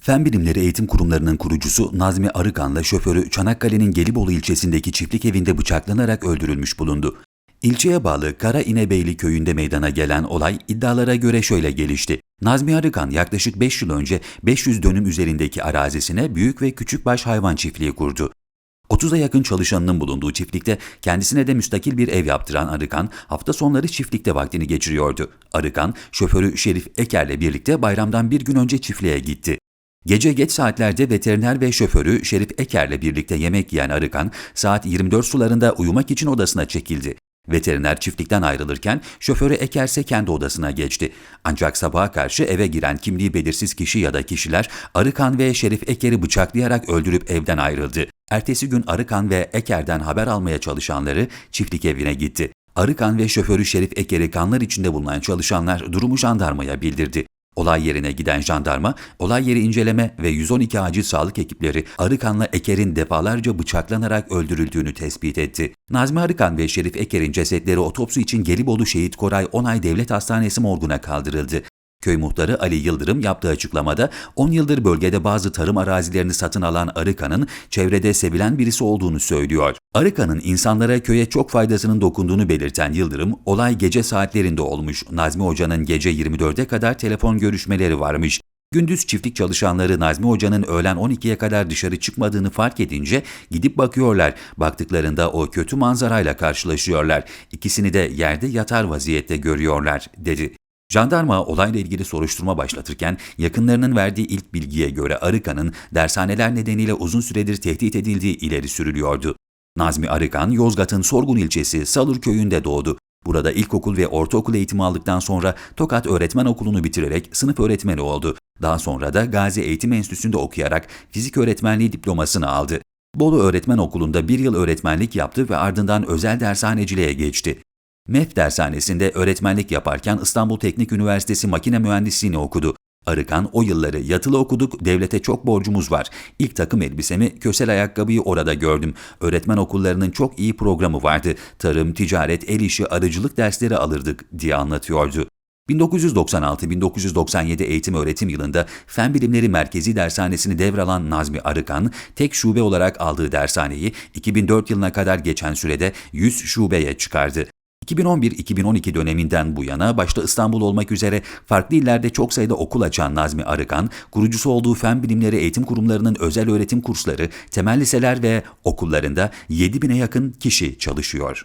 Fen Bilimleri Eğitim Kurumlarının kurucusu Nazmi Arıkan'la şoförü Çanakkale'nin Gelibolu ilçesindeki çiftlik evinde bıçaklanarak öldürülmüş bulundu. İlçeye bağlı Kara İnebeyli köyünde meydana gelen olay iddialara göre şöyle gelişti. Nazmi Arıkan yaklaşık 5 yıl önce 500 dönüm üzerindeki arazisine büyük ve küçükbaş hayvan çiftliği kurdu. 30'a yakın çalışanının bulunduğu çiftlikte kendisine de müstakil bir ev yaptıran Arıkan hafta sonları çiftlikte vaktini geçiriyordu. Arıkan, şoförü Şerif Eker'le birlikte bayramdan bir gün önce çiftliğe gitti. Gece geç saatlerde veteriner ve şoförü Şerif Eker'le birlikte yemek yiyen Arıkan saat 24 sularında uyumak için odasına çekildi. Veteriner çiftlikten ayrılırken şoförü Eker ise kendi odasına geçti. Ancak sabaha karşı eve giren kimliği belirsiz kişi ya da kişiler Arıkan ve Şerif Eker'i bıçaklayarak öldürüp evden ayrıldı. Ertesi gün Arıkan ve Eker'den haber almaya çalışanları çiftlik evine gitti. Arıkan ve şoförü Şerif Eker'i kanlar içinde bulunan çalışanlar durumu jandarmaya bildirdi. Olay yerine giden jandarma, olay yeri inceleme ve 112 acil sağlık ekipleri Arıkan'la Eker'in defalarca bıçaklanarak öldürüldüğünü tespit etti. Nazmi Arıkan ve Şerif Eker'in cesetleri otopsi için Gelibolu Şehit Koray Onay Devlet Hastanesi morguna kaldırıldı. Köy muhtarı Ali Yıldırım yaptığı açıklamada 10 yıldır bölgede bazı tarım arazilerini satın alan Arıkan'ın çevrede sevilen birisi olduğunu söylüyor. Arıkan'ın insanlara köye çok faydasının dokunduğunu belirten Yıldırım, olay gece saatlerinde olmuş. Nazmi Hoca'nın gece 24'e kadar telefon görüşmeleri varmış. Gündüz çiftlik çalışanları Nazmi Hoca'nın öğlen 12'ye kadar dışarı çıkmadığını fark edince gidip bakıyorlar. Baktıklarında o kötü manzarayla karşılaşıyorlar. İkisini de yerde yatar vaziyette görüyorlar, dedi. Jandarma olayla ilgili soruşturma başlatırken yakınlarının verdiği ilk bilgiye göre Arıkan'ın dershaneler nedeniyle uzun süredir tehdit edildiği ileri sürülüyordu. Nazmi Arıkan, Yozgat'ın Sorgun ilçesi Salur köyünde doğdu. Burada ilkokul ve ortaokul eğitimi aldıktan sonra Tokat Öğretmen Okulu'nu bitirerek sınıf öğretmeni oldu. Daha sonra da Gazi Eğitim Enstitüsü'nde okuyarak fizik öğretmenliği diplomasını aldı. Bolu Öğretmen Okulu'nda bir yıl öğretmenlik yaptı ve ardından özel dershaneciliğe geçti. MEF dershanesinde öğretmenlik yaparken İstanbul Teknik Üniversitesi Makine Mühendisliğini okudu. Arıkan o yılları yatılı okuduk, devlete çok borcumuz var. İlk takım elbisemi, kösel ayakkabıyı orada gördüm. Öğretmen okullarının çok iyi programı vardı. Tarım, ticaret, el işi, arıcılık dersleri alırdık diye anlatıyordu. 1996-1997 eğitim öğretim yılında Fen Bilimleri Merkezi Dershanesi'ni devralan Nazmi Arıkan, tek şube olarak aldığı dershaneyi 2004 yılına kadar geçen sürede 100 şubeye çıkardı. 2011-2012 döneminden bu yana başta İstanbul olmak üzere farklı illerde çok sayıda okul açan Nazmi Arıkan, kurucusu olduğu fen bilimleri eğitim kurumlarının özel öğretim kursları, temel liseler ve okullarında 7000'e yakın kişi çalışıyor.